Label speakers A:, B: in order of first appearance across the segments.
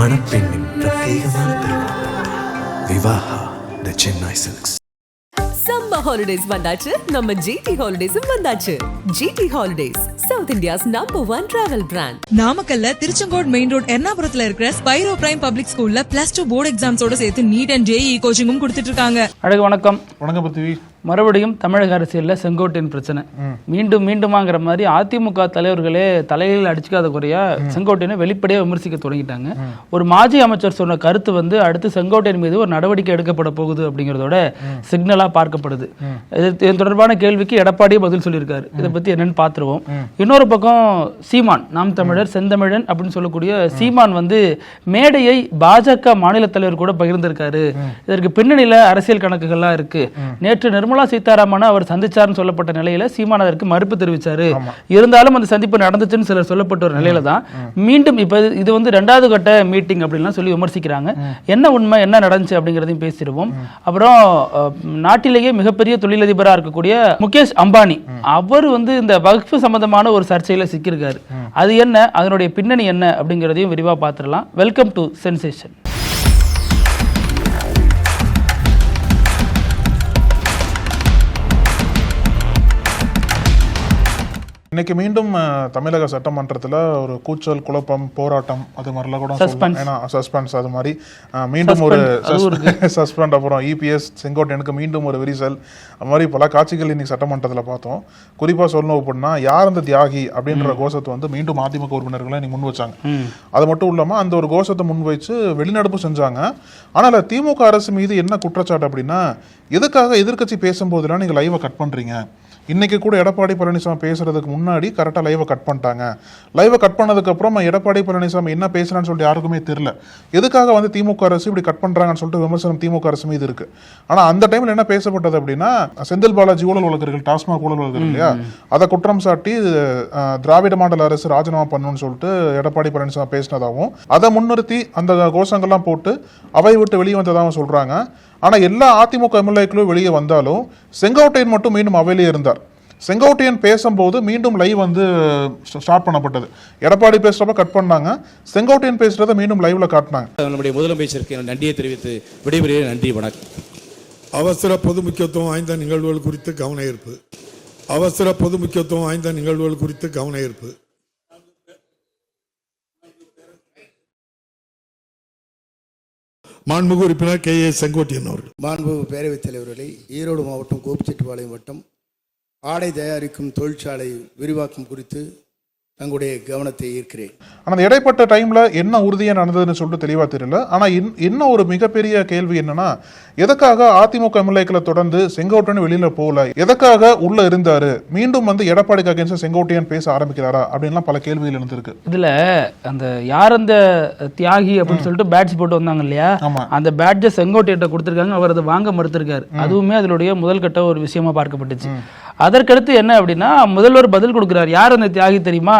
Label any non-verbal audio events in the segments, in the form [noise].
A: மணப்பெண்ணின் பிரத்யேகமான திருமணம். Vivaha the Chennai silks
B: summer holidays வந்தாச்சு. நம்ம ஜிடி ஹாலிடேஸும் வந்தாச்சு. GT holidays south India's number one travel brand
C: நாமக்கல்ல திருச்செங்கோடு மெயின் ரோட் எர்ணாபுரத்துல இருக்கிற ஸ்பைரோ பிரைம் பப்ளிக் ஸ்கூல்ல பிளஸ் டூ போர்டு எக்ஸாம்ஸோட சேர்த்து நீட் அண்ட் ஜேஇ கோச்சிங்கும் கொடுத்துட்டு இருக்காங்க.
D: அழகு வணக்கம்.
E: வணக்கம் பிருத்திவி
D: மறுபடியும் தமிழக அரசியல்ல செங்கோட்டையன் பிரச்சனை. மீண்டும் மீண்டுமாங்கிற மாதிரி அதிமுக தலைவர்களே தலையில் அடிச்சுக்காத குறையா செங்கோட்டையனை வெளிப்படையா விமர்சிக்க தொடங்கிட்டாங்க. ஒரு மாஜி அமைச்சர் சொன்ன கருத்து வந்து அடுத்து செங்கோட்டையன் மீது ஒரு நடவடிக்கை எடுக்கப்பட போகுது அப்படிங்கிறதோட சிக்னலா பார்க்கப்படுது. இது இது தொடர்பான கேள்விக்கு எடப்பாடியே பதில் சொல்லியிருக்காரு. இதை பத்தி என்னன்னு பார்த்துருவோம் இன்னொரு பக்கம் சீமான் நாம் தமிழர் செந்தமிழன் அப்படின்னு சொல்லக்கூடிய சீமான் வந்து மேடையை பாஜக மாநில தலைவர் கூட பகிர்ந்திருக்காரு. இதற்கு பின்னணியில அரசியல் கணக்குகள்லாம் இருக்கு. நேற்று நிர்மலா சீதாராமனை அவர் சந்திச்சார்னு சொல்லப்பட்ட நிலையில சீமான் அதற்கு மறுப்பு தெரிவிச்சாரு. இருந்தாலும் அந்த சந்திப்பு நடந்துச்சுன்னு சிலர் சொல்லப்பட்ட ஒரு நிலையில தான். மீண்டும் இப்ப இது- வந்து ரெண்டாவது கட்ட மீட்டிங் அப்படின்லாம் சொல்லி விமர்சிக்கிறாங்க. என்ன உண்மை என்ன நடந்துச்சு அப்படிங்கிறதையும் பேசிடுவோம். அப்புறம் நாட்டிலேயே மிகப்பெரிய தொழிலதிபரா இருக்கக்கூடிய முகேஷ் அம்பானி அவர் வந்து இந்த வகுப்பு சம்பந்தமான ஒரு சர்ச்சையில சிக்கியிருக்காரு. அது என்ன அதனுடைய பின்னணி என்ன அப்படிங்கிறதையும் விரிவா பார்த்துடலாம் வெல்கம் டு சென்சேஷன்
E: இன்னைக்கு மீண்டும் தமிழக சட்டமன்றத்துல ஒரு கூச்சல் குழப்பம் போராட்டம் அது மாதிரிலாம் கூட. ஏன்னா சஸ்பென்ஸ் அது மாதிரி. மீண்டும் ஒரு சஸ்பெண்ட் [laughs] அப்புறம் இபிஎஸ் செங்கோட்டையனுக்கு மீண்டும் ஒரு விரிசல். அது மாதிரி பல காட்சிகள் இன்னைக்கு சட்டமன்றத்துல பார்த்தோம். குறிப்பா சொல்லணும் அப்படின்னா யார் அந்த தியாகி அப்படின்ற கோஷத்தை வந்து மீண்டும் அதிமுக உறுப்பினர்களை இன்னைக்கு முன் வச்சாங்க. அது மட்டும் இல்லாம அந்த ஒரு கோஷத்தை முன் வச்சு வெளிநடப்பு செஞ்சாங்க. ஆனால் திமுக அரசு மீது என்ன குற்றச்சாட்டு அப்படின்னா எதுக்காக எதிர்க்கட்சி பேசும்போதெல்லாம் நீங்க லைவை கட் பண்றீங்க? இன்னைக்கு கூட எடப்பாடி பழனிசாமி பேசுறதுக்கு முன்னாடி கரெக்டாக லைவை கட் பண்ணிட்டாங்க. லைவை கட் பண்ணதுக்கு அப்புறம் எடப்பாடி பழனிசாமி என்ன பேசுறான்னு சொல்லிட்டு யாருக்குமே தெரியல. எதுக்காக வந்து திமுக அரசு இப்படி கட் பண்ணுறாங்கன்னு சொல்லிட்டு விமர்சனம் திமுக அரசு மீது இருக்கு. ஆனா அந்த டைம்ல என்ன பேசப்பட்டது அப்படின்னா செந்தில் பாலாஜி ஊழல் வழக்கர்கள் டாஸ்மாக் ஊழல் வழக்கர்கள் இல்லையா? அதை குற்றம் சாட்டி திராவிட மாடல் அரசு ராஜினாமா பண்ணணும்னு சொல்லிட்டு எடப்பாடி பழனிசாமி பேசினதாகவும் அதை முன்னிறுத்தி அந்த கோஷங்கள்லாம் போட்டு அவை விட்டு வெளியே வந்ததாகவும் சொல்றாங்க. ஆனா எல்லா அதிமுக எம்எல்ஏக்களும் வெளியே வந்தாலும் செங்கோட்டையன் மட்டும் மீண்டும் அவையிலே இருந்தார். செங்கோட்டையன் பேசும்போது மீண்டும் லைவ் வந்து ஸ்டார்ட் பண்ணப்பட்டது. எடப்பாடி பேசுறப்ப கட் பண்ணாங்க. செங்கோட்டையன் பேசுறத மீண்டும் லைவ்ல காட்டினாங்க.
F: நம்முடைய முதலமைச்சருக்கு நன்றியை தெரிவித்து விடைபெறுகிறேன். நன்றி வணக்கம்.
G: அவசர பொது முக்கியத்துவம் வாய்ந்த நிகழ்வுகள் குறித்து கவன ஈர்ப்பு அவசர பொது முக்கியத்துவம் வாய்ந்த நிகழ்வுகள் குறித்து கவன ஈர்ப்பு மாண்புமிகு உறுப்பினர் கே ஏ செங்கோட்டியன் அவர்கள்.
H: மாண்புமிகு பேரவைத் தலைவர்களை ஈரோடு மாவட்டம் கோபிச்செட்டிப்பாளையம் வட்டம் ஆடை தயாரிக்கும் தொழிற்சாலை விரிவாக்கம் குறித்து தங்களுடைய கவனத்தை ஈர்க்கிறேன்.
E: ஆனா அந்த இடைப்பட்ட டைம்ல என்ன உறுதியா நடந்ததுன்னு சொல்லிட்டு தெளிவா தெரியல. ஆனா இன்- இன்னும் ஒரு மிகப்பெரிய கேள்வி என்னன்னா எதுக்காக அதிமுக எம்எல்ஏக்களை தொடர்ந்து செங்கோட்டையன் வெளியில போகல? எதுக்காக உள்ள இருந்தாரு? மீண்டும் வந்து எடப்பாடிக்கு அகேன்ஸ்ட் செங்கோட்டையன் பேச ஆரம்பிக்கிறாரா? அப்படின்லாம் பல கேள்விகள் இருந்திருக்கு
D: இதுல அந்த யார் அந்த தியாகி அப்படின்னு சொல்லிட்டு பேட்ச் போட்டு வந்தாங்க இல்லையா?
E: ஆமா.
D: அந்த பேட்ஜை செங்கோட்டையிட்ட கொடுத்திருக்காங்க அவர் அதை வாங்க மறுத்திருக்காரு. அதுவுமே அதனுடைய முதல் கட்ட ஒரு விஷயமா பார்க்கப்பட்டுச்சு. அதற்கடுத்து என்ன அப்படின்னா முதல்வர் பதில் கொடுக்கிறார். யார் அந்த தியாகி தெரியுமா?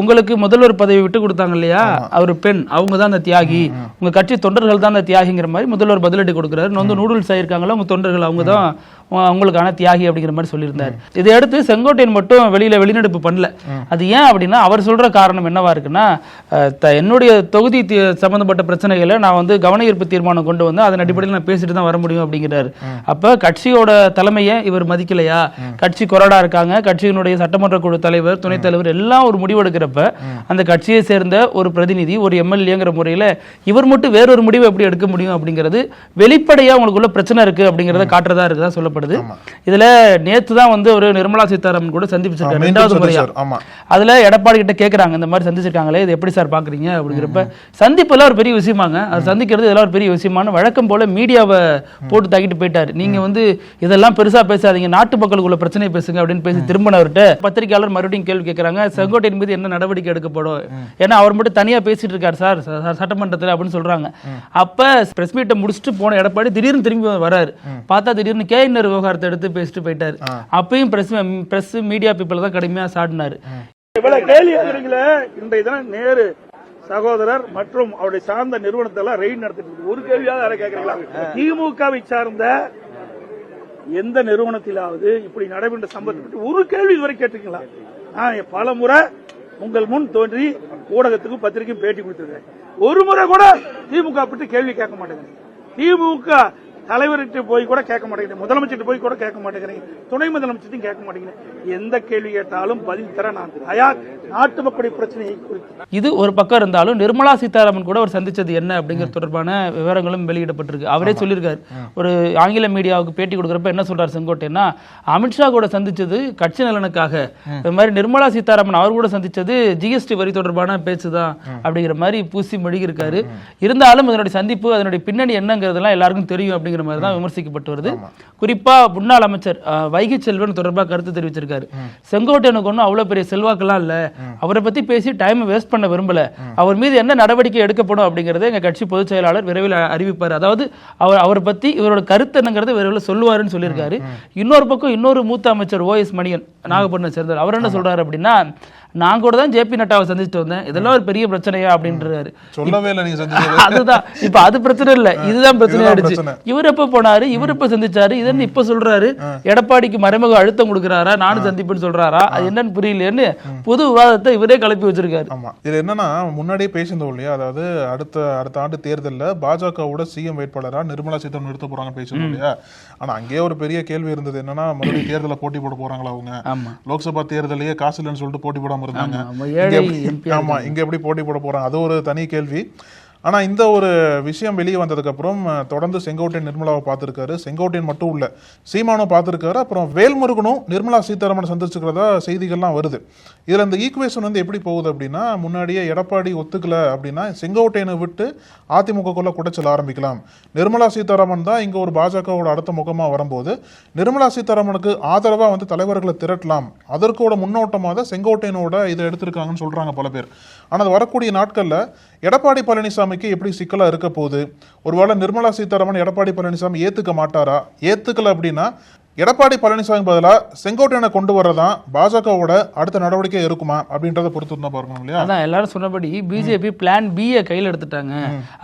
D: உங்களுக்கு முதல்வர் பதவி விட்டு கொடுத்தாங்க இல்லையா? அவர் பெண். அவங்க தான் அந்த தியாகி. உங்க கட்சி தொண்டர்கள் தான் அந்த தியாகிங்கிற மாதிரி முதல்வர் பதிலடி கொடுக்கிறாரு. வந்து நூடுல்ஸ் ஆயிருக்காங்களா? உங்க தொண்டர்கள் அவங்க தான் உங்களுக்கான தியாகி அப்படிங்கிற மாதிரி சொல்லியிருந்தார். இதை அடுத்து செங்கோட்டையன் மட்டும் வெளியில வெளிநடப்பு பண்ணல. அது ஏன் அப்படின்னா அவர் சொல்ற காரணம் என்னவா இருக்குன்னா என்னுடைய தொகுதி சம்பந்தப்பட்ட பிரச்சனைகளை நான் வந்து கவன ஈர்ப்பு தீர்மானம் கொண்டு வந்து அதன் அடிப்படையில் நான் பேசிட்டு தான் வர முடியும் அப்படிங்கிறாரு. அப்ப கட்சியோட தலைமையை இவர் மதிக்கலையா? கட்சி கொறடா இருக்காங்க. கட்சியினுடைய சட்டமன்ற குழு தலைவர் துணைத் தலைவர் எல்லாம் ஒரு முடிவெடுக்கிறப்ப அந்த கட்சியை சேர்ந்த ஒரு பிரதிநிதி ஒரு எம்எல்ஏங்கிற முறையில இவர் மட்டும் வேறொரு முடிவு எப்படி எடுக்க முடியும் அப்படிங்கிறது வெளிப்படையா உங்களுக்குள்ள பிரச்சனை இருக்கு அப்படிங்கறத காட்டுறதா இருக்குதா சொல்லப்படுது? இதுல நேத்து தான் வந்து ஒரு நிர்மலா சீதாராமன் கூட சந்திப்பிச்சிருக்காரு. ரெண்டாவது முறையா. அதுல எடப்பாடி கிட்ட கேக்குறாங்க இந்த மாதிரி சந்திச்சிருக்காங்களே இது எப்படி சார் பாக்குறீங்க அப்படிங்கிறப்ப சந்திப்புல ஒரு பெரிய விஷயமாங்க. அது சந்திக்கிறது இதெல்லாம் ஒரு பெரிய விஷயமான வழக்கம் போல மீடியாவை போட்டு தாக்கிட்டு போயிட்டாரு. நீங்க வந்து இதெல்லாம் பெருசா பேசாதீங்க. நாட்டு மக்களுக்குள்ள பிரச்சனை பேசுங்க அப்படின்னு பேசி திரும்பினவர்கிட்ட பத்திரிகையாளர் மறுபடியும் கேள்வி கேட்கறாங்க செங்கோட்டையின் மீது என்ன நடவடிக்கை எடுக்கப்படும்? ஏன்னா அவர் மட்டும் தனியா பேசிட்டு இருக்காரு சார். சட்டமன்றத்துல அப்படின்னு சொல்றாங்க. அப்ப பிரஸ் மீட்டை முடிச்சுட்டு போன எடப்பாடி திடீர்னு திரும்பி வராரு. பார்த்தா திடீர்னு கே விவகாரத்தை எடுத்து பேசிட்டு போயிட்டாரு. அப்பயும் பிரஸ் பிரஸ் மீடியா பீப்புள் தான் கடுமையா சாடினாரு.
I: இவ்வளவு கேள்வி கேட்கறீங்களே இன்றைய தினம் நேரு சகோதரர் மற்றும் அவருடைய சார்ந்த நிறுவனத்தை எல்லாம் ரெய்ட் நடத்திட்டு. ஒரு கேள்வியாவது யாரை கேட்கறீங்களா திமுகவை சார்ந்த எந்த நிறுவனத்திலாவது இப்படி நடைபெற்ற சம்பவத்தை பற்றி ஒரு கேள்வி இதுவரை கேட்டிருக்கீங்களா? நான் பல முறை உங்கள் முன் தோன்றி ஊடகத்துக்கும் பத்திரிகையும் பேட்டி கொடுத்திருக்கேன். ஒரு முறை கூட திமுக பற்றி கேள்வி கேட்க மாட்டேங்கிறீங்க திமுக தலைவர்கிட்ட போய் கூட கேட்க மாட்டேங்கிறீங்க. முதலமைச்சர்கிட்ட போய் கூட கேட்க மாட்டேங்கிறீங்க. துணை முதலமைச்சர்ட்டையும் கேட்க மாட்டேங்கிறீங்க. எந்த கேள்வி கேட்டாலும் பதில் தர நான் தயார். நாட்டு மக்களுடைய பிரச்சனையை குறித்து.
D: இது ஒரு பக்கம் இருந்தாலும் நிர்மலா சீதாராமன் கூட அவர் சந்திச்சது என்ன அப்படிங்கிறது தொடர்பான விவரங்களும் வெளியிடப்பட்டிருக்கு. அவரே சொல்லியிருக்காரு. ஒரு ஆங்கில மீடியாவுக்கு பேட்டி கொடுக்குறப்ப என்ன சொல்றாரு செங்கோட்டையன்னா அமித்ஷா கூட சந்திச்சது கட்சி நலனுக்காக. இந்த மாதிரி நிர்மலா சீதாராமன் அவர் கூட சந்திச்சது ஜிஎஸ்டி வரி தொடர்பான பேச்சு தான் அப்படிங்கிற மாதிரி பூசி மொழிகிருக்காரு இருந்தாலும் இதனுடைய சந்திப்பு அதனுடைய பின்னணி என்னங்கிறதெல்லாம் எல்லாருக்கும் தெரியும் அப்படிங்கிற மாதிரி தான் விமர்சிக்கப்பட்டு வருது. குறிப்பா முன்னாள் அமைச்சர் வைகை செல்வன் தொடர்பாக கருத்து தெரிவிச்சிருக்காரு. செங்கோட்டையனுக்கு ஒன்றும் அவ்வளவு பெரிய செல்வாக்கெல்லாம் இல்ல. அவரை பத்தி பேசி டைம் வேஸ்ட் பண்ண விரும்பல. அவர் மீது என்ன நடவடிக்கை எடுக்கப்படும் அப்படிங்கறத எங்க கட்சி பொதுச் செயலாளர் விரைவில் அறிவிப்பார். அதாவது அவர் அவரை பத்தி இவரோட கருத்து என்னங்கிறத விரைவில் சொல்லுவாருன்னு சொல்லியிருக்காரு. இன்னொரு பக்கம் இன்னொரு மூத்த அமைச்சர் ஓஎஸ் மணியன் நாகப்பட்டினம் சேர்ந்தவர். அவர் என்ன சொல்றாரு அப்படின்னா நான் கூட தான் ஜேபி நட்டாவை சந்திச்சுட்டு வந்தேன். இதெல்லாம் ஒரு பெரிய பிரச்சனையா அப்படின்றாரு.
E: சொல்லவே இல்லை நீங்க [laughs]
D: அதுதான். இப்ப அது பிரச்சனை இல்ல. இதுதான் பிரச்சனை ஆயிடுச்சு. இவர் எப்ப போனாரு? இவர் எப்ப சந்திச்சாரு? இதன்னு இப்ப சொல்றாரு. எடப்பாடிக்கு மறைமுக அழுத்தம் கொடுக்குறாரா? நானும் சந்திப்புன்னு சொல்றாரா? அது என்னன்னு புரியலையேன்னு புது விவாதத்தை இவரே கிளப்பி வச்சிருக்காரு.
E: ஆமா. இது என்னன்னா முன்னாடியே பேசியிருந்தோம் இல்லையா? அதாவது அடுத்த அடுத்த ஆண்டு தேர்தல்ல பாஜகவோட சிஎம் வேட்பாளரா நிர்மலா சீதாராமன் நிறுத்த போறாங்க பேசணும் இல்லையா? ஆனா அங்கேயே ஒரு பெரிய கேள்வி இருந்தது. என்னன்னா மறுபடியும் தேர்தல போட்டி போட போறாங்களா அவங்க? லோக்சபா தேர்தலையே காசு இல்லைன்னு சொல்லிட்டு போட்டி போடாம இருந்தாங்க.
D: ஆமா,
E: இங்க ஆமா எப்படி போட்டி போட போறாங்க? அது ஒரு தனி கேள்வி. ஆனால் இந்த ஒரு விஷயம் வெளியே வந்ததுக்கப்புறம் தொடர்ந்து செங்கோட்டையன் நிர்மலாவை பார்த்துருக்காரு. செங்கோட்டையன் மட்டும் இல்லை சீமானும் பார்த்துருக்காரு. அப்புறம் வேல்முருகனும் நிர்மலா சீதாராமன் சந்திச்சுக்கிறதா செய்திகள்லாம் வருது. இதில் இந்த ஈக்குவேஷன் வந்து எப்படி போகுது அப்படின்னா முன்னாடியே எடப்பாடி ஒத்துக்கல அப்படின்னா செங்கோட்டையனை விட்டு அதிமுகக்குள்ளே குடைச்சல் ஆரம்பிக்கலாம். நிர்மலா சீதாராமன் தான் இங்கே ஒரு பாஜகவோட அடுத்த முகமாக வரும்போது நிர்மலா சீதாராமனுக்கு ஆதரவாக வந்து தலைவர்களை திரட்டலாம். அதற்கோட முன்னோட்டமாக தான் செங்கோட்டையனோட இதை எடுத்திருக்காங்கன்னு சொல்கிறாங்க பல பேர். ஆனால் அது வரக்கூடிய நாட்களில் எடப்பாடி பழனிசாமிக்கு எப்படி சிக்கலாக இருக்க போகுது? ஒருவேளை நிர்மலா சீதாராமன் எடப்பாடி பழனிசாமி ஏத்துக்க மாட்டாரா? ஏற்றுக்கல அப்படின்னா எடப்பாடி பழனிசாமி பதிலா செங்கோட்டையனை கொண்டு வரதான் பாஜகவோட அடுத்த நடவடிக்கை இருக்குமா அப்படின்றத பொறுத்து தான் பார்க்கணும் இல்லையா?
D: அதான் எல்லாரும் சொன்னபடி பிஜேபி பிளான் பி கையில் எடுத்துட்டாங்க.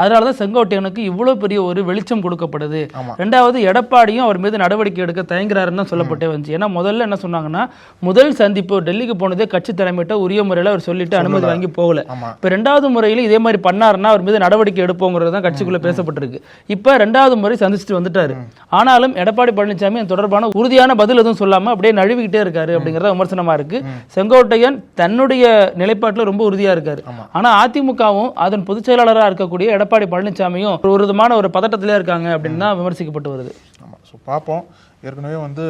D: அதனாலதான் செங்கோட்டையனுக்கு இவ்வளவு பெரிய ஒரு வெளிச்சம் கொடுக்கப்படுது. ரெண்டாவது எடப்பாடியும் அவர் மீது நடவடிக்கை எடுக்க தயங்குறாருன்னு தான் சொல்லப்பட்டே வந்துச்சு. ஏன்னா முதல்ல என்ன சொன்னாங்கன்னா முதல் சந்திப்பு டெல்லிக்கு போனதே கட்சி தலைமையிட்ட உரிய முறையில் அவர் சொல்லிட்டு அனுமதி வாங்கி போகல. இப்ப ரெண்டாவது முறையில் இதே மாதிரி பண்ணாருன்னா அவர் மீது நடவடிக்கை எடுப்போங்கிறது தான் கட்சிக்குள்ள பேசப்பட்டிருக்கு. இப்ப ரெண்டாவது முறை சந்திச்சுட்டு வந்துட்டாரு. ஆனாலும் எடப்பாடி பழனிசாமி அது தொடர்பான உறுதியான பதில் எதுவும் சொல்லாம அப்படியே நழுவிக்கிட்டே இருக்காரு அப்படிங்கறத விமர்சனமா இருக்கு. செங்கோட்டையன் தன்னுடைய நிலைப்பாட்டுல ரொம்ப உறுதியா இருக்காரு. ஆனா அதிமுகவும் அதன் பொதுச் செயலாளரா இருக்கக்கூடிய எடப்பாடி பழனிசாமியும் ஒரு விதமான ஒரு பதட்டத்திலே இருக்காங்க அப்படின்னு தான் விமர்சிக்கப்பட்டு வருது.
E: ஆமா. ஸோ பார்ப்போம். ஏற்கனவே வந்து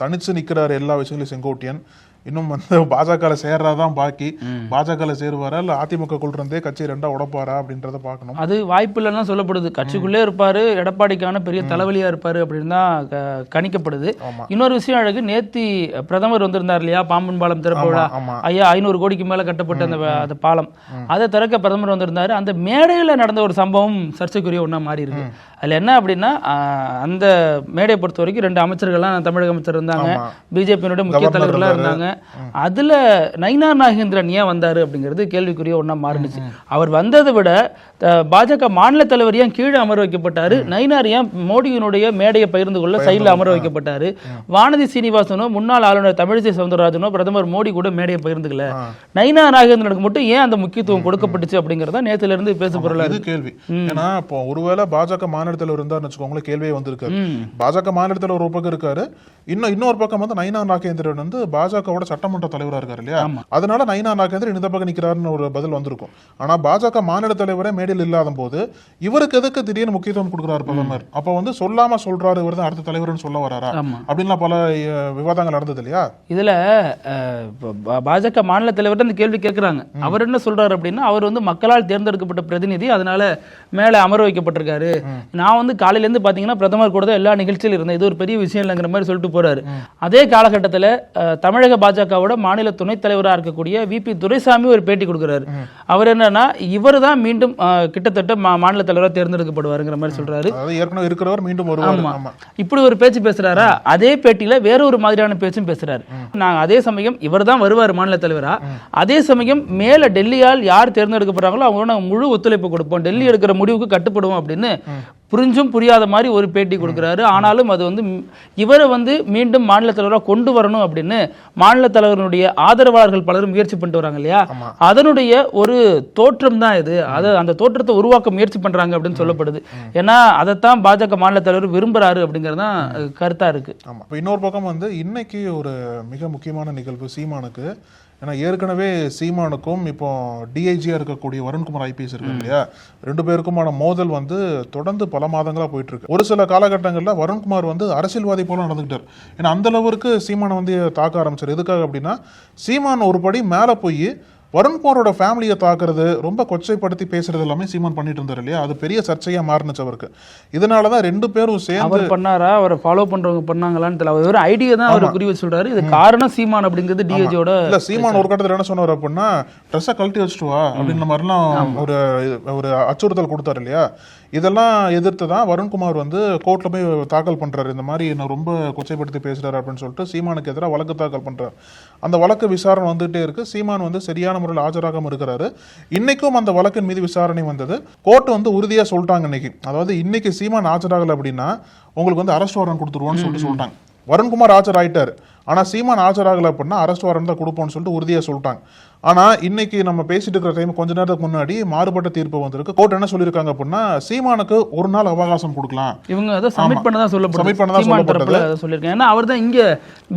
E: தனிச்சு நிக்கிறாரு எல்லா விஷயங்களையும் செங்கோட்டையன். இன்னும் வந்து பாஜக சேர்றதான் பாக்கி. பாஜக சேருவாரா இல்ல அதிமுக இருந்தே கட்சி ரெண்டா உடப்பாரா அப்படின்றத பார்க்கணும்
D: அது வாய்ப்பு இல்லைன்னா சொல்லப்படுது. கட்சிக்குள்ளே இருப்பாரு எடப்பாடிக்கான பெரிய தலைவலியா இருப்பாரு அப்படின்னு தான் கணிக்கப்படுது. இன்னொரு விஷயம் அழகு நேத்தி பிரதமர் வந்திருந்தார் இல்லையா? பாம்பன் பாலம் திறப்பு விழா. ஐயா ஐநூறு கோடிக்கு மேல கட்டப்பட்ட அந்த அந்த பாலம். அதை திறக்க பிரதமர் வந்திருந்தாரு. அந்த மேடையில நடந்த ஒரு சம்பவம் சர்ச்சைக்குரிய ஒண்ணா மாறி இருக்கு. அதுல என்ன அப்படின்னா அந்த மேடையை பொறுத்த வரைக்கும் ரெண்டு அமைச்சர்கள்லாம் தமிழக அமைச்சர் இருந்தாங்க. பிஜேபியினுடைய முக்கிய
E: கவர்னர்
D: தலைவர்களா
E: இருந்தாரு.
D: இருந்தாங்க. அதுல நயினார் நாகேந்திரன் ஏன் வந்தாரு அப்படிங்கிறது கேள்விக்குரிய ஒண்ணா மாறிடுச்சு. அவர் வந்ததை விட பாஜக மாநில தலைவர் ஏன் கீழே அமர வைக்கப்பட்டாரு? நயினார் ஏன் மோடியினுடைய மேடையை பகிர்ந்து கொள்ள சைடில் அமர வைக்கப்பட்டாரு? வானதி சீனிவாசனோ முன்னாள் ஆளுநர் தமிழிசை சவுந்தரராஜனோ பிரதமர் மோடி கூட மேடையை பகிர்ந்துக்கல. நயினா நாகேந்திரனுக்கு மட்டும் ஏன் அந்த முக்கியத்துவம் கொடுக்கப்பட்டுச்சு அப்படிங்கறத நேத்துல இருந்து பேச பொருளா
E: இது
D: இருக்கு.
E: கேள்வி. ஏன்னா இப்போ ஒருவேளை பாஜக மாநில தலைவர் இருந்தாருன்னு வச்சுக்கோங்களேன் கேள்வியே வந்திருக்காரு பாஜக மாநில தலைவர் ஒரு பக்கம் இருக்காரு இன்னும் இன்னொரு பக்கம் வந்து நயினா நாகேந்திரன் வந்து பாஜகவோட சட்டமன்ற தலைவரா இருக்காரு இல்லையா? அதனால நயினா நாகேந்திரன் இந்த பக்கம் நிக்கிறாருன்னு ஒரு பதில் வந்திருக்கும். ஆனா பாஜக மாநில தலைவரே மேடையில் இல்லாத போது இவருக்கு எதுக்கு திடீர்னு முக்கியத்துவம் கொடுக்குறாரு பிரதமர்? அப்ப வந்து சொல்லாம சொல்றாரு இவர் தான் அடுத்த தலைவர்னு சொல்ல வராரா. அப்படின்லாம் பல விவாதங்கள் நடந்தது இல்லையா?
D: இதுல பாஜக மாநில தலைவர் இந்த கேள்வி கேட்கிறாங்க அவர் என்ன சொல்றாரு அப்படின்னா அவர் வந்து மக்களால் தேர்ந்தெடுக்கப்பட்ட பிரதிநிதி அதனால மேல அமர வைக்கப்பட்டிருக்காரு. நான் வந்து காலையில இருந்து பாத்தீங்கன்னா பிரதமர் கூட எல்லா நிகழ்ச்சியிலும் இருந்தேன். இது ஒரு பெரிய விஷயம் இல்லைங்கிற மாதிரி சொல்லிட்டு போறாரு. அதே காலகட்டத்துல தமிழக பாஜகவோட மாநில துணைத் தலைவரா இருக்கக்கூடிய விபி துரைசாமி ஒரு பேட்டி கொடுக்குறாரு. அவர் என்னன்னா இவர் தான் மீண்டும் கிட்டத்தட்ட மாநில தலைவராக தேர்ந்தெடுக்கப்படுவாருங்கிற மாதிரி சொல்றாரு.
E: ஏற்கனவே இருக்கிறவர் மீண்டும்
D: ஆமா. இப்படி ஒரு பேச்சு பேசுறாரா? அதே பேட்டியில வேற ஒரு மாதிரியான பேச்சும் பேசுறாரு. நாங்க அதே சமயம் இவர்தான் வருவார் மாநில தலைவரா? அதே சமயம் மேல டெல்லியால் யார் தேர்ந்தெடுக்கப்படுறாங்களோ அவங்க முழு ஒத்துழைப்பு கொடுப்போம். டெல்லி எடுக்கிற முடிவுக்கு கட்டுப்படுவோம் அப்படின்னு புரிஞ்சும் புரியாத மாதிரி ஒரு பேட்டி கொடுக்குறாரு. ஆனாலும் அது வந்து இவரை வந்து மீண்டும் மாநில தலைவராக கொண்டு வரணும் அப்படின்னு மாநில தலைவர்களுடைய ஆதரவாளர்கள் பலரும் முயற்சி பண்ணிட்டு வராங்க இல்லையா? அதனுடைய ஒரு தோற்றம் தான் இது. அதை அந்த தோற்றத்தை உருவாக்க முயற்சி பண்றாங்க அப்படின்னு சொல்லப்படுது. ஏன்னா அதைத்தான் பாஜக மாநில தலைவர் விரும்புறாரு அப்படிங்கிறது தான் அஹ், கருத்தா இருக்கு.
E: ஆமா. இப்போ இன்னொரு பக்கம் வந்து இன்னைக்கு ஒரு மிக முக்கியமான நிகழ்வு சீமானுக்கு. ஏன்னா ஏற்கனவே சீமானுக்கும் இப்போ டிஐஜியா இருக்கக்கூடிய வருண்குமார் ஐபிஎஸ் இருக்கு இல்லையா? ரெண்டு பேருக்குமான மோதல் வந்து தொடர்ந்து பல மாதங்களா போயிட்டு இருக்கு ஒரு சில காலகட்டங்கள்ல வருண்குமார் வந்து அரசியல்வாதி போல நடந்துக்கிட்டார் ஏன்னா அந்த அளவுக்கு சீமானை வந்து தாக்க ஆரம்பிச்சார். எதுக்காக அப்படின்னா சீமான் ஒரு படி மேல போய் வருண்குமாரோட ஃபேமிலியை தாக்குறது ரொம்ப கொச்சைப்படுத்தி பேசுறது எல்லாமே சீமான் பண்ணிட்டு இருந்தார் இல்லையா? அது பெரிய சர்ச்சையா மாறுனுச்சு அவருக்கு. இதனால தான் ரெண்டு பேரும் சேர்ந்து
D: பண்ணாரா? அவரை ஃபாலோ பண்றவங்க பண்ணாங்களான்னு தெரியல. அவர் ஒரு ஐடியா தான் அவர் வச்சு சொல்றாரு இது காரணம் சீமான் அப்படிங்கிறது டிஏஜியோட
E: இல்ல சீமான் ஒரு கட்டத்துல என்ன சொன்னார் அப்படின்னா ட்ரெஸ்ஸை கழட்டி வச்சுட்டு வா அப்படின்ற மாதிரிலாம் ஒரு ஒரு அச்சுறுத்தல் கொடுத்தாரு இல்லையா? இதெல்லாம் எதிர்த்து தான் வருண்குமார் வந்து கோர்ட்ல போய் தாக்கல் பண்றாரு. இந்த மாதிரி நான் ரொம்ப கொச்சைப்படுத்தி பேசுறாரு அப்படின்னு சொல்லிட்டு சீமானுக்கு எதிராக வழக்கு தாக்கல் பண்றாரு. அந்த வழக்கு விசாரணை வந்துட்டே இருக்கு. சீமான் வந்து சரியான முறையில் ஆஜராகாம இருக்கிறாரு. இன்னைக்கும் அந்த வழக்கின் மீது விசாரணை வந்தது. கோர்ட் வந்து உறுதியா சொல்லிட்டாங்க இன்னைக்கு. அதாவது இன்னைக்கு சீமான் ஆஜராகல அப்படின்னா உங்களுக்கு வந்து அரெஸ்ட் வாரண்ட் கொடுத்துருவோம்னு சொல்லிட்டு சொல்லிட்டாங்க. வருண்குமார் ஆஜர் ஆயிட்டாரு ஆனா சீமான் ஆஜராகல அப்படின்னா அரெஸ்ட் வாரண்ட் தான் கொடுப்போம்னு சொல்லிட்டு உறுதியா சொல்லிட்டாங்க. ஆனா இன்னைக்கு நம்ம பேசிட்டு இருக்கிற டைம் கொஞ்ச நேரத்துக்கு முன்னாடி மாறுபட்ட தீர்ப்பு வந்திருக்கு. கோர்ட் என்ன சொல்லியிருக்காங்க அப்படின்னா சீமானுக்கு ஒரு நாள் அவகாசம் கொடுக்கலாம்.
D: இவங்க அதை சப்மிட். பண்ண தான் சொல்லப்படுது
E: Submit பண்ண தான் சொல்லப்பட்டது.
D: சொல்லியிருக்காங்க. ஏன்னா அவர் தான் இங்க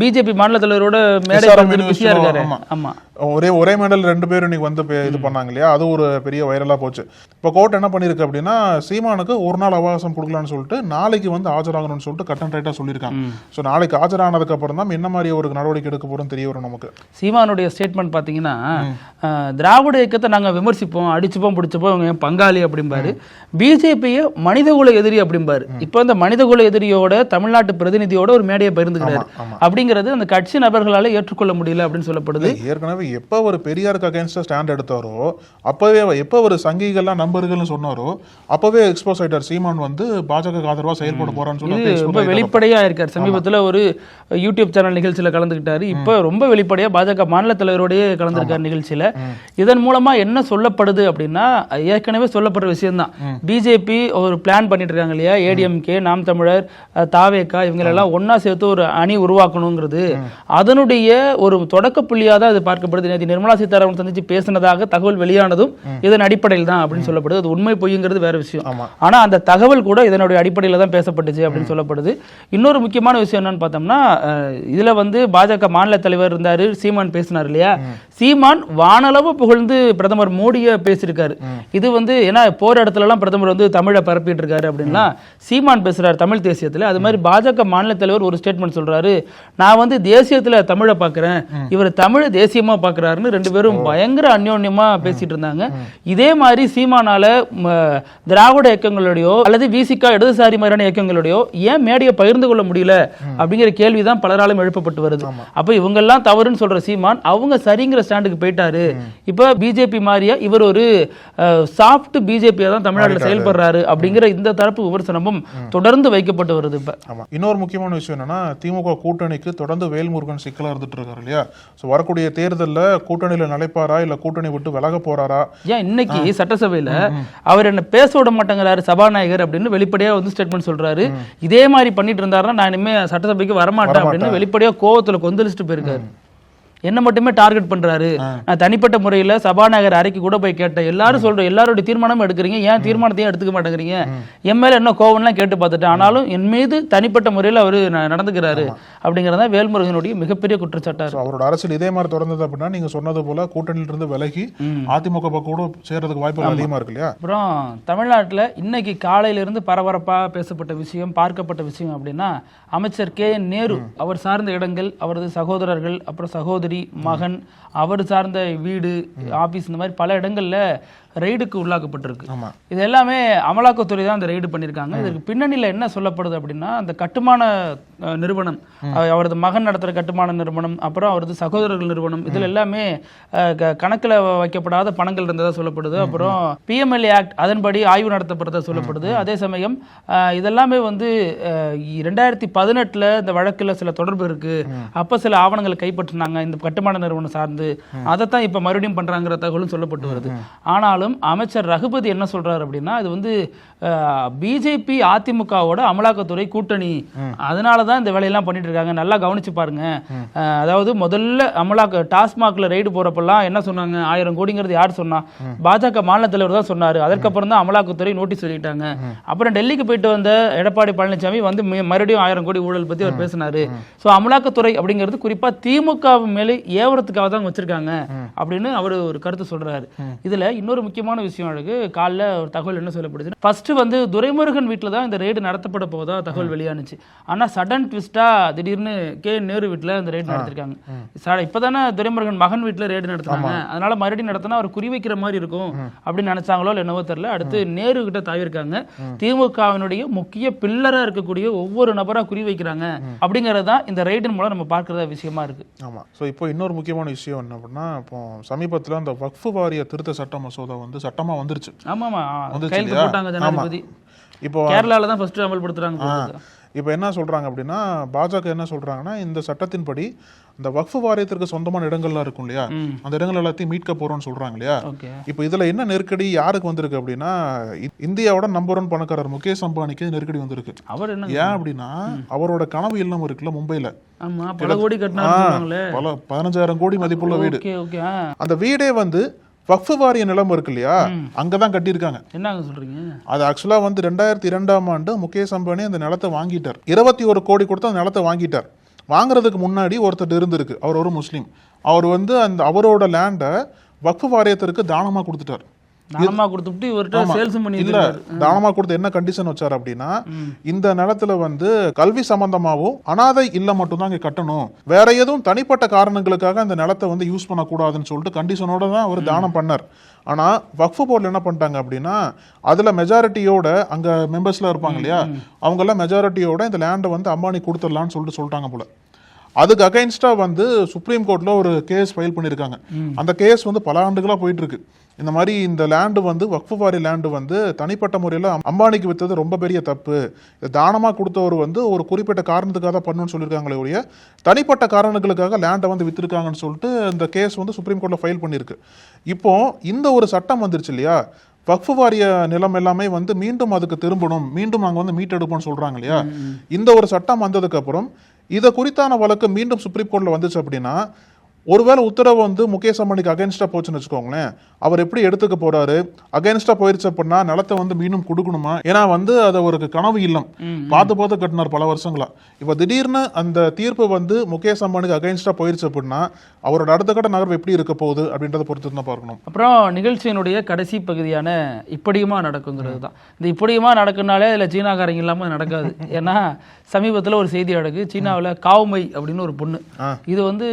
D: பிஜேபி மாநில தலைவரோட மேடை
E: SRM
D: பார்த்துட்டு பிஸியா
E: University
D: இருக்காரு.
E: ஆமா.
D: ஆமா.
E: ஒரே ஒரே மெடல் ரெண்டு பேரும் இன்னைக்கு வந்து இது பண்ணாங்க இல்லையா? அது ஒரு பெரிய வைரலா போச்சு. இப்போ கோர்ட் என்ன பண்ணிருக்கு அப்படின்னா சீமானுக்கு ஒரு நாள் அவகாசம் கொடுக்கலாம்னு சொல்லிட்டு நாளைக்கு வந்து ஆஜராகணும்னு சொல்லிட்டு கட் அண்ட் ரைட்டா சொல்லியிருக்காங்க. ஸோ நாளைக்கு ஆஜரானதுக்கு அப்புறம் தான் என்ன மாதிரி ஒரு நடவடிக்கை எடுக்க போறோம் தெரிய வரும் நமக்கு.
D: சீமானுடைய ஸ்டேட்மெண்ட் பார்த்தீங்கன்னா திராவிட இயக்கத்தை நாங்கள் விமர்சிப்போம் அடிச்சுப்போம் பிடிச்சப்போம் இவங்க பங்காளி அப்படிம்பாரு. பிஜேபியை மனிதகுல எதிரி அப்படிம்பாரு. இப்போ அந்த மனிதகுல எதிரியோட தமிழ்நாட்டு பிரதிநிதியோட ஒரு மேடையை பகிர்ந்துக்கிறாரு. அப்படிங்கிறது அந்த கட்சி நபர்களால ஏற்றுக்கொள்ள முடியல அப்படின்னு சொல்லப்படுது.
E: ஏற்கனவே எப்போ ஒரு பெரியாருக்கு அகேன்ஸ்டா ஸ்டாண்ட் எடுத்தாரோ அப்பவே எப்போ ஒரு சங்கிகள்லாம் நண்பர்கள்னு சொன்னாரோ அப்பவே எக்ஸ்போஸ் ஆயிட்டார். சீமான் வந்து பாஜக ஆதரவா செயல்பட போறான்னு சொல்லி
D: ரொம்ப
E: ஆயிட்டாரு.
D: வெளிப்படையா இருக்கார். சமீபத்துல ஒரு யூடியூப் சேனல் நிகழ்ச்சியில கலந்துக்கிட்டாரு. இப்போ ரொம்ப வெளிப்படையா பாஜக மாநில தலைவரோடயே கலந்துருக்கார். நிகழ்ச்சியில. இதன் மூலமா என்ன சொல்லப்படுது அப்படின்னா ஏற்கனவே சொல்லப்படுற விஷயம்தான். பிஜேபி ஒரு பிளான் பண்ணிட்டு இருக்காங்க இல்லையா ஏடிஎம்கே நாம் தமிழர் அஹ், தாவேகா இவங்களெல்லாம் ஒண்ணா சேர்த்து ஒரு அணி உருவாக்கணுங்கிறது. அதனுடைய ஒரு தொடக்க புள்ளியா தான் இது பார்க்கப்படுது. நேற்று நிர்மலா சீதாராமன் சந்திச்சு பேசினதாக தகவல் வெளியானதும் இதன் அடிப்படையில் தான் அப்படின்னு சொல்லப்படுது. அது உண்மை பொய்ங்கிறது வேற விஷயம். ஆனா அந்த தகவல் கூட இதனுடைய அடிப்படையில தான் பேசப்பட்டுச்சு அப்படின்னு சொல்லப்படுது. இன்னொரு முக்கியமான விஷயம் என்னன்னு பார்த்தோம்னா இதுல வந்து பாஜக மாநில தலைவர் இருந்தாரு சீமான் பேசினார் இல்லையா? சீமான் வானளவு புகழ்ந்து பிரதமர் மோடியை பேசியிருக்காரு. இது வந்து ஏன்னா போற இடத்துல எல்லாம் பிரதமர் வந்து தமிழை பரப்பிட்டு இருக்காரு அப்படின்னா சீமான் பேசுறாரு தமிழ் தேசியத்துல. அது மாதிரி பாஜக மாநில தலைவர் ஒரு ஸ்டேட்மெண்ட் சொல்றாரு. நான் வந்து தேசியத்துல தமிழை பார்க்கிறேன். இவர் தமிழை தேசியமா பார்க்கறாருன்னு ரெண்டு பேரும் பயங்கர அந்யோன்யமா பேசிட்டு இருந்தாங்க. இதே மாதிரி சீமானால திராவிட இயக்கங்களுடையோ அல்லது விசிகா இடதுசாரி மாதிரியான இயக்கங்களுடையோ ஏன் மேடையை பகிர்ந்து கொள்ள முடியல? அப்படிங்கிற கேள்விதான் பலராலும் எழுப்பப்பட்டு வருது. அப்ப இவங்க எல்லாம் தவறுன்னு சொல்ற சீமான் அவங்க சரிங்கிற ஸ்டாண்டுக்கு போயிட்டாரு. இப்ப பிஜேபி மாதிரியா இவர் ஒரு சாஃப்ட் பிஜேபியா தான் தமிழ்நாட்டில் செயல்படுறாரு அப்படிங்கிற இந்த தரப்பு விமர்சனமும் தொடர்ந்து வைக்கப்பட்டு வருது இப்ப.
E: ஆமா. இன்னொரு முக்கியமான விஷயம் என்னன்னா திமுக கூட்டணிக்கு தொடர்ந்து வேல்முருகன் சிக்கலா இருந்துட்டு இருக்காரு இல்லையா? ஸோ வரக்கூடிய தேர்தல்ல கூட்டணியில நிலைப்பாரா இல்ல கூட்டணி விட்டு விலக போறாரா?
D: ஏன் இன்னைக்கு சட்டசபையில அவர் என்ன பேச விட மாட்டேங்கிறாரு சபாநாயகர் அப்படின்னு வெளிப்படையா வந்து ஸ்டேட்மெண்ட் சொல்றாரு. இதே மாதிரி பண்ணிட்டு இருந்தாருன்னா நான் இனிமே சட்டசபைக்கு வரமாட்டேன் அப்படின்னு வெளிப்படையா கோவத்துல கொந்தளிச்சுட்டு போயிருக்காரு. என்ன மட்டுமே டார்கெட் பண்றாரு. நான் தனிப்பட்ட முறையில சபாநாயகர் அறைக்கு கூட போய் கேட்டேன். எல்லாரும் சொல்றேன் எல்லாருடைய தீர்மானமும் எடுக்கிறீங்க. ஏன் தீர்மானத்தையும் எடுத்துக்க மாட்டேங்கிறீங்க? என் மேல என்ன கோவம்லாம் கேட்டு பார்த்துட்டேன். ஆனாலும் என் மீது தனிப்பட்ட முறையில் அவர் நடந்துக்கிறாரு. அப்படிங்கறத வேல்முருகனுடைய மிகப்பெரிய குற்றச்சாட்டா
E: ஸோ
D: இருக்கு
E: அவரோட அரசியல் இதே மாதிரி தொடர்ந்தது அப்படின்னா நீங்க சொன்னது போல கூட்டணியில இருந்து விலகி அதிமுக கூட சேர்றதுக்கு வாய்ப்புகள் அதிகமா இருக்கு இல்லையா?
D: அப்புறம் தமிழ்நாட்டில் இன்னைக்கு காலையிலிருந்து பரபரப்பாக பேசப்பட்ட விஷயம் பார்க்கப்பட்ட விஷயம் அப்படின்னா அமைச்சர் கே என் நேரு அவர் சார்ந்த இடங்கள் அவரது சகோதரர்கள் அப்புறம் சகோதரி மகன் அவர் சார்ந்த வீடு ஆபீஸ் இந்த மாதிரி பல இடங்கள்ல ரெய்டுக்கு உள்ளாக்கப்பட்டிருக்கு. இது எல்லாமே அமலாக்கத்துறை தான் அந்த ரெய்டு பண்ணியிருக்காங்க. இதற்கு பின்னணியில் என்ன சொல்லப்படுது அப்படின்னா அந்த கட்டுமான நிறுவனம் அவரது மகன் நடத்துகிற கட்டுமான நிறுவனம் அப்புறம் அவரது சகோதரர்கள் நிறுவனம் இதில் எல்லாமே கணக்குல வைக்கப்படாத பணங்கள் இருந்ததா சொல்லப்படுது. அப்புறம் பிஎம்எல்ஏ ஆக்ட் அதன்படி ஆய்வு நடத்தப்பட்டதா சொல்லப்படுது. அதே சமயம் இதெல்லாமே வந்து ரெண்டாயிரத்தி பதினெட்டுல இந்த வழக்குல சில தொடர்பு இருக்கு. அப்ப சில ஆவணங்களை கைப்பற்றினாங்க இந்த கட்டுமான நிறுவனம் சார்ந்து. அதைத்தான் இப்ப மறுபடியும் பண்றாங்கிற தகவலும் சொல்லப்பட்டு வருது. ஆனாலும் ஆனாலும் அமைச்சர் ரகுபதி என்ன சொல்றாரு அப்படின்னா இது வந்து பிஜேபி அதிமுகவோட அமலாக்கத்துறை கூட்டணி. அதனால தான் இந்த வேலையெல்லாம் பண்ணிட்டு இருக்காங்க நல்லா கவனிச்சு பாருங்க. அதாவது முதல்ல அமலாக்க டாஸ்மாக்ல ரைடு போறப்பெல்லாம் என்ன சொன்னாங்க? ஆயிரம் கோடிங்கிறது யார் சொன்னா? பாஜக மாநில தலைவர் தான் சொன்னாரு. அதற்கப்புறம் தான் அமலாக்கத்துறை நோட்டீஸ் வெளியிட்டாங்க. அப்புறம் டெல்லிக்கு போயிட்டு வந்த எடப்பாடி பழனிசாமி வந்து மறுபடியும் ஆயிரம் கோடி ஊழல் பத்தி அவர் பேசினாரு. சோ அமலாக்கத்துறை அப்படிங்கிறது குறிப்பா திமுக மேலே ஏவறதுக்காக தான் வச்சிருக்காங்க அப்படின்னு அவர் ஒரு கருத்து சொல்றாரு. இதுல இன்னொரு முக்கியமான விஷயம் அழகு. காலைல ஒரு தகவல் என்ன சொல்லப்படுது ஃபர்ஸ்ட் வந்து துரைமுருகன் வீட்டில் தான் இந்த ரெய்டு நடத்தப்பட போதா தகவல் வெளியானுச்சு. ஆனா சடன் ட்விஸ்டா திடீர்னு கே நேரு வீட்டில் இந்த ரெய்டு நடத்திருக்காங்க. ச- இப்பதானே துரைமுருகன் மகன் வீட்டில் ரெய்டு நடத்துனாங்க. அதனால மறுபடியும் நடத்தினா அவர் குறி வைக்கிற மாதிரி இருக்கும் அப்படின்னு நினைச்சாங்களோ இல்லை என்னவோ தெரியல. அடுத்து நேரு கிட்ட தாவிருக்காங்க திமுகவினுடைய முக்கிய பில்லரா இருக்கக்கூடிய ஒவ்வொரு நபரா குறி வைக்கிறாங்க அப்படிங்கிறது தான் இந்த ரெய்டின் மூலம் நம்ம பார்க்கறத விஷயமா இருக்கு.
E: ஆமா. ஸோ இப்போ இன்னொரு முக்கியமான விஷயம் என்ன அப்படின்னா இப்போ சமீபத்துல அந்த வக்ஃபு வாரிய திருத்த சட்ட மசோதா வந்து சட்டமா வந்துருச்சு.
D: ஆமாமா
E: வந்துருச்சு?
D: போட்டாங்க
E: இப்போ
D: கேரளால தான். போல இருக்கு.
E: இப்போ என்ன சொல்றாங்க அப்படின்னா பாஜக என்ன சொல்றாங்கன்னா இந்த சட்டத்தின்படி இந்த வக்ஃபு வாரியத்திற்கு சொந்தமான இடங்கள்லாம் இருக்கும் இல்லையா? அந்த இடங்கள் எல்லாத்தையும் மீட்க போறோம்னு சொல்றாங்க இல்லையா? இப்போ இதுல என்ன நெருக்கடி யாருக்கு வந்திருக்கு அப்படின்னா இந்தியாவோட நம்பர் ஒன் பணக்காரர் முகேஷ் அம்பானிக்கு நெருக்கடி வந்திருக்கு.
D: அவர் என்ன
E: ஏன் அப்படின்னா அவரோட கனவு இல்லம் இருக்குல்ல மும்பைல
D: ஆமா பல கோடி
E: ஆ,
D: கட்டினாங்களே
E: பல பதினஞ்சாயிரம் கோடி மதிப்புள்ள வீடு. அந்த வீடே வந்து வக்ஃபு வாரிய நிலம் இருக்கு இல்லையா? அங்கதான் கட்டியிருக்காங்க.
D: என்னங்க சொல்றீங்க?
E: அது ஆக்சுவலா வந்து ரெண்டாயிரத்தி இரண்டாம் ஆண்டு முகேஷ் அம்பானி அந்த நிலத்தை வாங்கிட்டார். இருபத்தி ஒரு கோடி கொடுத்து அந்த நிலத்தை வாங்கிட்டார். வாங்குறதுக்கு முன்னாடி ஒருத்தர் இருந்திருக்கு. அவர் ஒரு முஸ்லீம். அவர் வந்து அந்த அவரோட லேண்டை வக்ஃபு வாரியத்திற்கு தானமா கொடுத்துட்டார்.
D: நாமமா கொடுத்துட்டு இவர்கிட்ட
E: ஆமா.
D: சேல்ஸும் பண்ணி
E: இல்ல தானமா கொடுத்து என்ன கண்டிஷன் வச்சார் அப்படின்னா இந்த நிலத்துல வந்து கல்வி சம்பந்தமாவும் அனாதை இல்ல மட்டும் தான் இங்க கட்டணும். வேற எதுவும் தனிப்பட்ட காரணங்களுக்காக அந்த நிலத்தை வந்து யூஸ் பண்ணக்கூடாதுன்னு சொல்லிட்டு கண்டிஷனோட தான் அவர் தானம் பண்ணார். ஆனா வக்ஃபு போர்டில் என்ன பண்ணிட்டாங்க அப்படின்னா அதுல மெஜாரிட்டியோட அங்க மெம்பர்ஸ்ல இருப்பாங்க இல்லையா அவங்க எல்லாம் மெஜாரிட்டியோட இந்த லேண்டை வந்து அம்பானி கொடுத்துடலாம்னு சொல்லிட்டு சொல்லிட்டாங்க போல. அதுக்கு அகைன்ஸ்டா வந்து சுப்ரீம் கோர்ட்ல ஒரு கேஸ் ஃபைல் பண்ணியிருக்காங்க அந்த கேஸ் வந்து பல ஆண்டுகளா போயிட்டு இருக்கு இந்த மாதிரி இந்த லேண்டு வந்து வக்ஃபு வாரி லேண்டு வந்து தனிப்பட்ட முறையில் அம்பானிக்கு வித்தது ரொம்ப பெரிய தப்பு. தானமாக கொடுத்தவர் வந்து ஒரு குறிப்பிட்ட காரணத்துக்காக தான் பண்ணணும்னு சொல்லியிருக்காங்களே ஒழிய தனிப்பட்ட காரணங்களுக்காக லேண்டை வந்து வித்திருக்காங்கன்னு சொல்லிட்டு இந்த கேஸ் வந்து சுப்ரீம் கோர்ட்டில் ஃபைல் பண்ணியிருக்கு. இப்போ இந்த ஒரு சட்டம் வந்துருச்சு இல்லையா? வக்ஃபு வாரிய நிலம் எல்லாமே வந்து மீண்டும் அதுக்கு திரும்பணும் மீண்டும் நாங்கள் வந்து மீட்டெடுப்போம்னு சொல்றாங்க இல்லையா? இந்த ஒரு சட்டம் வந்ததுக்கு அப்புறம் இதை குறித்தான வழக்கு மீண்டும் சுப்ரீம் கோர்ட்டில் வந்துச்சு அப்படின்னா ஒருவேளை உத்தரவு வந்து முகேஷ் அம்பானிக்கு அகைன்ஸ்டா போச்சுன்னு வச்சுக்கோங்களேன் அவர் எப்படி எடுத்துக்க போறாரு? அகைன்ஸ்டா போயிருச்சு அப்படின்னா நிலத்தை வந்து மீண்டும் கொடுக்கணுமா? ஏன்னா வந்து அது ஒரு கனவு இல்லம். பார்த்து பார்த்து கட்டினார் பல வருஷங்களா. இப்போ திடீர்னு அந்த தீர்ப்பு வந்து முகேஷ் அம்பானிக்கு அகைன்ஸ்டா போயிருச்சு அப்படின்னா அவரோட அடுத்த கட்ட நகர்வு எப்படி இருக்க போகுது அப்படின்றத பொறுத்து தான் பார்க்கணும்.
D: அப்புறம் நிகழ்ச்சியினுடைய கடைசி பகுதியான இப்படியுமா நடக்குங்கிறது தான். இந்த இப்படியுமா நடக்குனாலே அதில் சீனாக்காரங்க இல்லாமல் நடக்காது. [laughs] ஏன்னா சமீபத்தில் ஒரு செய்தி அடகு சீனாவில் காவ்மை அப்படின்னு ஒரு பொண்ணு. இது வந்து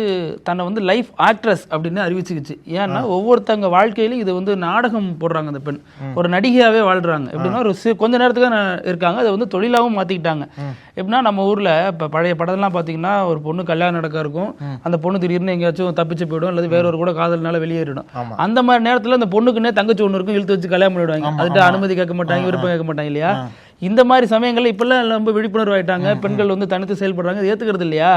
D: தன்னை வந்து லைஃப் ஆக்ட்ரஸ் அப்படின்னு அறிவிச்சுக்கிச்சு. ஏன்னா ஒவ்வொருத்தங்க வாழ்க்கையிலும் இது வந்து நாடகம் போடுறாங்க அந்த பெண். ஒரு நடிகையாவே வாழ்றாங்க. எப்படின்னா ஒரு கொஞ்ச நேரத்துக்கு இருக்காங்க. அதை வந்து தொழிலாகவும் மாத்திக்கிட்டாங்க. எப்படின்னா நம்ம ஊர்ல இப்போ பழைய படம்லாம் பார்த்தீங்கன்னா ஒரு பொண்ணு கல்யாணம் நடக்க இருக்கும். அந்த பொண்ணு திடீர்னு எங்கேயாச்சும் தப்பிச்சு போயிடும். அல்லது வேற ஒரு கூட காதல்னால வெளியேறிடும். அந்த மாதிரி நேரத்துல அந்த பொண்ணுக்குன்னே தங்கச்சி ஒன்று இருக்கும். இழுத்து வச்சு கல்யாணம் பண்ணிவிடுவாங்க அதுட்டு அனுமதி கேட்க மாட்டாங்க விருப்பம் கேட்க மாட்டாங்க இல்லையா? இந்த மாதிரி சமயங்கள்ல இப்பெல்லாம் ரொம்ப விழிப்புணர்வு ஆயிட்டாங்க. பெண்கள் வந்து தனித்து செயல்படுறாங்க. ஏத்துக்கிறது இல்லையா?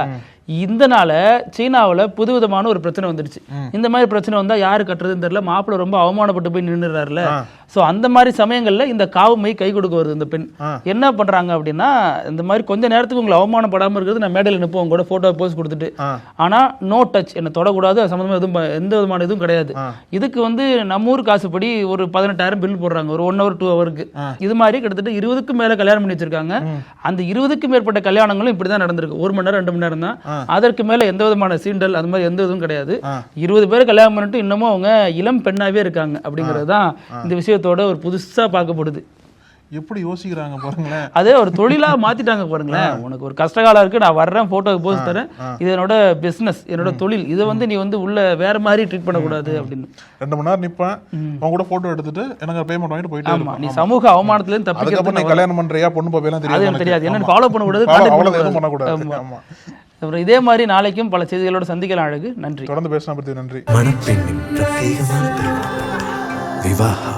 D: இதனால சீனாவுல புதுவிதமான ஒரு பிரச்சனை வந்துடுச்சு. இந்த மாதிரி பிரச்சனை வந்தா யாரு கட்டுறதுன்னு தெரியல. மாப்பிள்ளை ரொம்ப அவமானப்பட்டு போய் நின்னுறாருல சோ அந்த மாதிரி சமயங்கள்ல இந்த காவுமை கை கொடுக்க வருது இந்த பெண். என்ன பண்றாங்க அப்படின்னா இந்த மாதிரி கொஞ்ச நேரத்துக்கு உங்களை அவமானப்படாம இருக்கிறது நான் மேடையில் நிற்போம் உங்க கூட போட்டோ போஸ்ட் கொடுத்துட்டு. ஆனா நோ டச் என்ன தொடக்கூடாது அது சம்பந்தமா எதுவும் எந்த விதமான இதுவும் கிடையாது. இதுக்கு வந்து நம்ம ஊர் காசுப்படி ஒரு பதினெட்டாயிரம் பில் போடுறாங்க ஒரு ஒன் ஹவர் டூ ஹவருக்கு இது மாதிரி கிட்டத்தட்ட இருபதுக்கும் மேல கல்யாணம் பண்ணி வச்சிருக்காங்க. அந்த இருபதுக்கும் மேற்பட்ட கல்யாணங்களும் இப்படிதான் நடந்திருக்கு. ஒரு மணி நேரம் ரெண்டு மணி நேரம் தான் அதற்கு மேல எந்த விதமான சீண்டல் அது மாதிரி எந்த இதுவும் கிடையாது. இருபது பேர் கல்யாணம் பண்ணிட்டு இன்னமும் அவங்க இளம் பெண்ணாவே இருக்காங்க அப்படிங்கிறது தான் இந்த விஷயத்தோட ஒரு புதுசா பார்க்கப்படுது.
E: எப்படி யோசிக்கிறாங்க பாருங்களேன்.
D: அதே ஒரு தொழிலா மாத்திட்டாங்க பாருங்களேன். உனக்கு ஒரு கஷ்டகாலம் இருக்கு நான் வர்றேன் போட்டோக்கு போஸ்ட் தரேன். இது என்னோட பிசினஸ் என்னோட தொழில். இதை வந்து நீ வந்து உள்ள வேற மாதிரி ட்ரீட் பண்ணக்கூடாது அப்படின்னு.
E: ரெண்டு மணி நேரம் நிப்பேன் உன் கூட போட்டோ எடுத்துட்டு எனக்கு பேமெண்ட் வாங்கிட்டு போயிட்டே
D: ஆமா நீ. சமூக அவமானத்துல இருந்து
E: அதுக்கப்புறம் நீ
D: தப்பிக்கிறது
E: கல்யாணம் பண்றியா பொண்ணு பாப்பையெல்லாம் தெரியாது
D: எனக்கு தெரியாது. என்னன்னு. ஃபாலோ பண்ணக்கூடாது பண்ணக்கூடாது. அப்புறம் இதே மாதிரி நாளைக்கும் பல செய்திகளோட சந்திக்கலாம் அழகு. நன்றி.
E: தொடர்ந்து பேசின பத்தி நன்றி.
A: மணப்பெண்ணின் பிரத்யேகமான திருமணம். விவாஹா